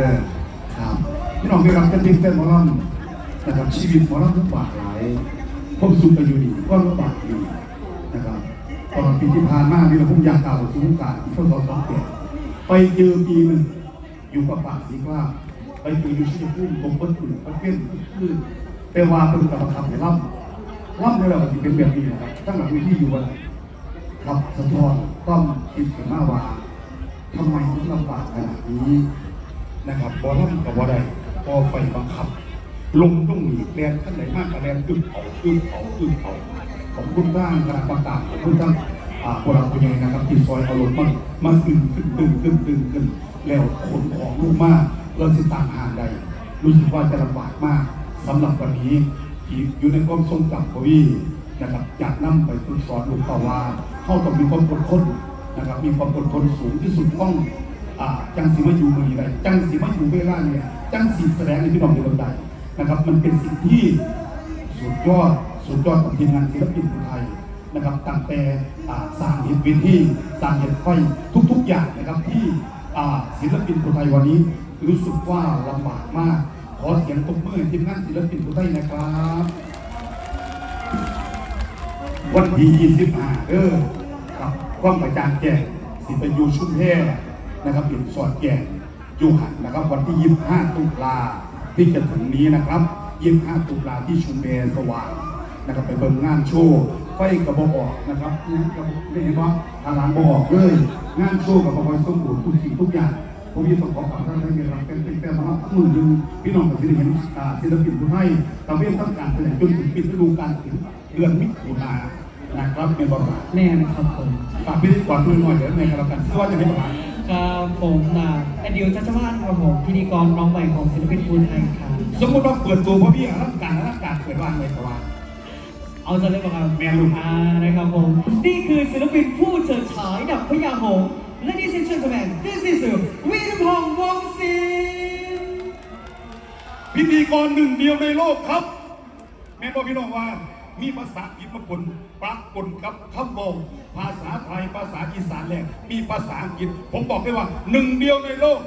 ด้อครับพี่น้องที่รักกันเป็นแฟนมอลำนะครับชีวิตมอลำทุกบาทหลายพบสุขกันอยู่ดีก็ลำบากอยู่นะครับตอนปีที่ผ่านมานี่เราพุ่งยางเก่าสูงการช่วงสองสองเปีไปเจอปีหนึ่งอยู่กับปากสีกล้าไปเจออยู่ที่พุ่มตรงต้นอื่นต้นเปี้นขึ้นแต่ว่าเป็นกรรมการในล่ำล่ำในเราที่เป็นแบบนี้นะครับตั้งหลักวิธีอยู่ว่าครับสะท้อนต้องคิดกันมาว่าทำไมถึงลำบากขนาดนี้ นะครับบอลำกับบอได้พอไฟบังคับลงต้องหนีแรงขั้นไหนมากกับแรงอึดเผาอึดเผาอึดเผาขอบคุณบ้างคณะประกาศขอบคุณทั้งอ่าโบราณคุณยังนะครับที่ซอยเอารถมันมันตึงขึ้นตึงขึ้นตึงขึ้นแล้วขนของลูกมากเราสิตามหาใด รู้สึกว่าจะลำบากมากสำหรับวันนี้ที่อยู่ในความทรงจำของพี่นะครับอยากนํไปฝึกสอนลูกต่อว่าเขาต้องมีความอดทนนะครับมีความอดทนสูงที่สุดต้อง อ่าจังสีมาอยู่มือได้จังสีมาอยู่เวลาเนี่ยจังสีแสดงในพี่น้องในเมืองใดนะครับ มันเป็นสิ่งที่สุดยอดสุดยอดของทีมงานศิลปินคนไทยนะครับตั้งแต่สร้างเหตุวิธีสร้างเหตุไฟทุก ๆ อย่างนะครับที่ศิลปินคนไทยวันนี้รู้สึกว่าลำบากมาก ขอเสียงตบมือทีมงานศิลปินคนไทยนะครับ วันที่25เออครับความกระจางแจ้งสิไปอยู่ชุมแพ นะครับเป็นสอดแจ้งอยู่หันนะครับ วันที่ 25 ตุลาที่จะถึงนี้นะครับ 25 ตุลาที่ชุมแพสว่างนะครับไปเบิ่งงานโชว์ไฟกระบอกออกนะครับนี่กระบอกนี่เห็นว่าทางหลังบอกเลย งานโชว์กับประวัติสมบูรณ์ทุกสิ่งทุกอย่างผมมีต้องขอขอบคุณท่านที่รับเป็นเป็นแต่มาหมื่นหนึ่งพี่น้องกับศิลปินอ่าศิลปินผู้ให้ตะเวนต้องการแสดงจนถึงปิดฤดูกาลถึงเดือนมิถุนายนนะครับเป็นบทบาทแน่นะครับผมฝากพิธีกรด้วยหน่อยเดี๋ยวในกระกันว่าจะเป็นบทบาท ครับผมนะแอนดิวจัชวานครับผมพิธีกรน้องใหม่ของศิลปินภูไทยครับสมมติว่าเปิดตัวเพราะพี่อลังการอลังการเปิดว่างเลยแต่ว่า เอาจะเรียกว่าครับแม่ลูกอ่านะครับผม นี่คือศิลปินผู้เฉิดฉายดับพญาหงส์ Ladies and gentlemen this is วีรพงษ์วงศ์ศิลป์พิธีกรหนึ่งเดียวในโลกครับ แม่บอกพี่น้องว่า มีภาษาอังกฤษมาปนปะปนกับคำบอกภาษาไทยภาษาอีสานแหละมีภาษาอังกฤษ ผมบอกได้ว่าหนึ่งเดียวในโลก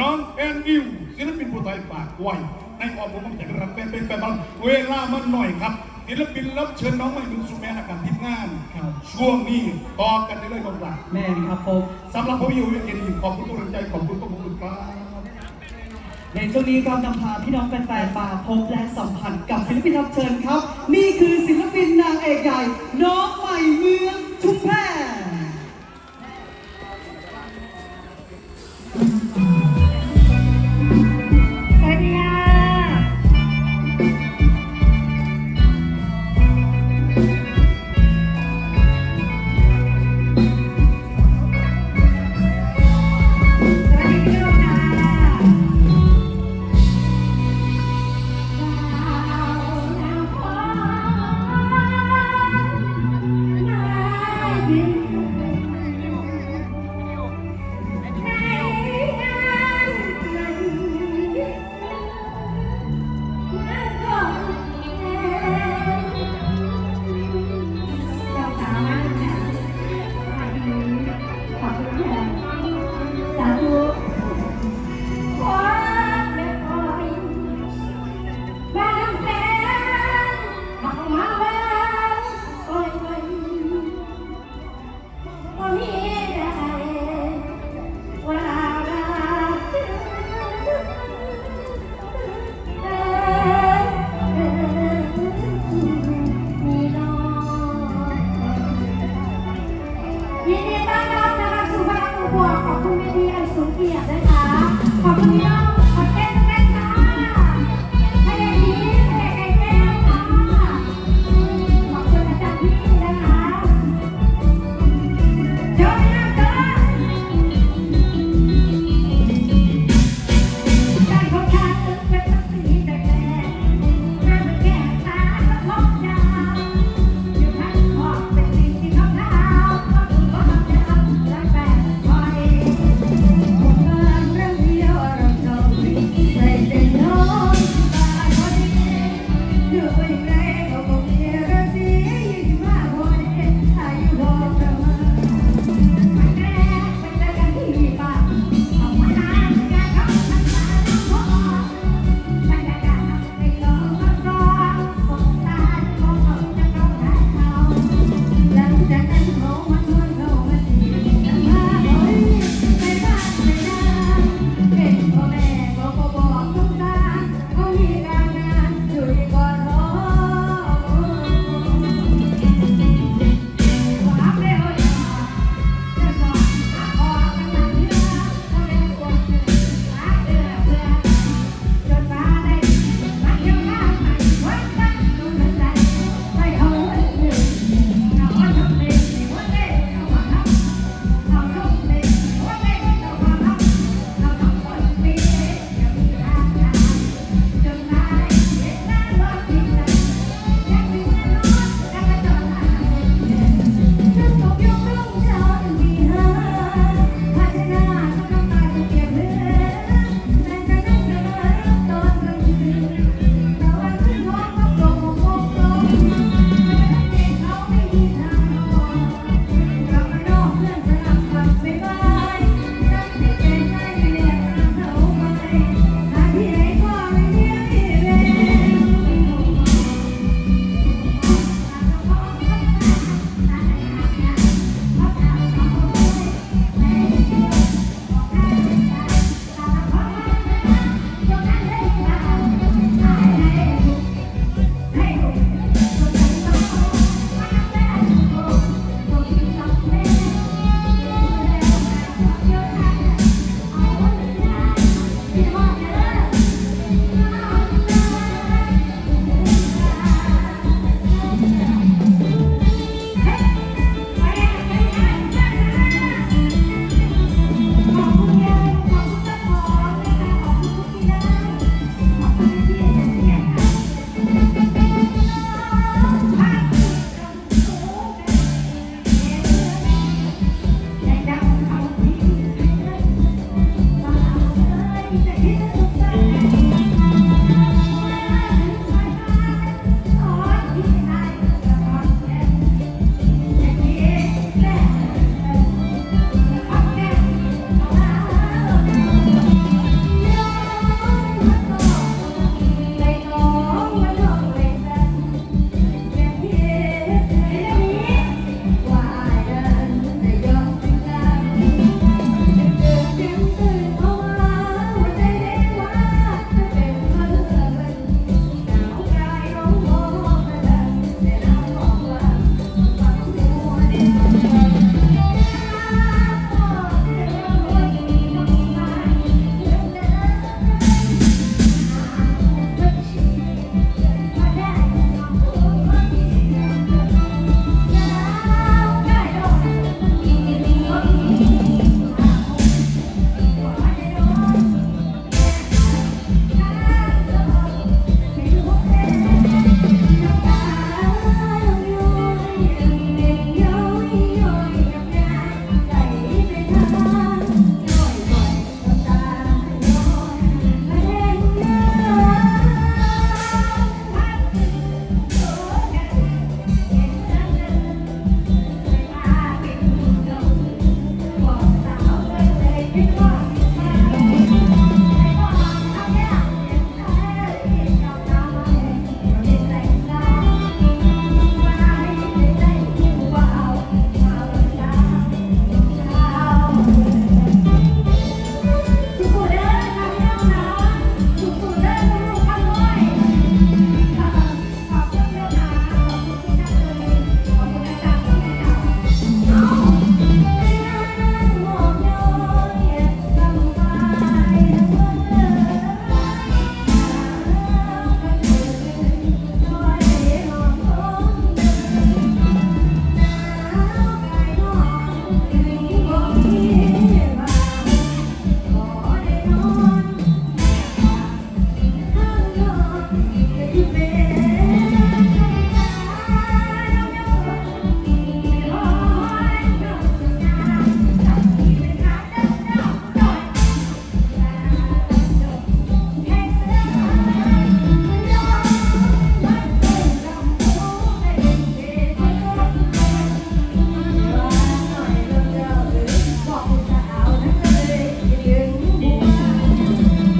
น้องแอนดิวศิลปินผู้ไทยฝากไว้ในออมผมจะรับเป็นเป็นแฟนบอลเวลามันหน่อยครับศิลปินรับเชิญน้องใหม่ดุสุแมนอาการทีมงานครับช่วงนี้ต่อกันได้เลยตรงหลังแม่นครับผมสำหรับผมอยู่เย็นๆขอบคุณทุกกำลังใจขอบคุณทุกคนครับในช่วงนี้ก็นำพาพี่น้องแฟนๆมาพบและสัมผัสกับศิลปินรับเชิญครับนี่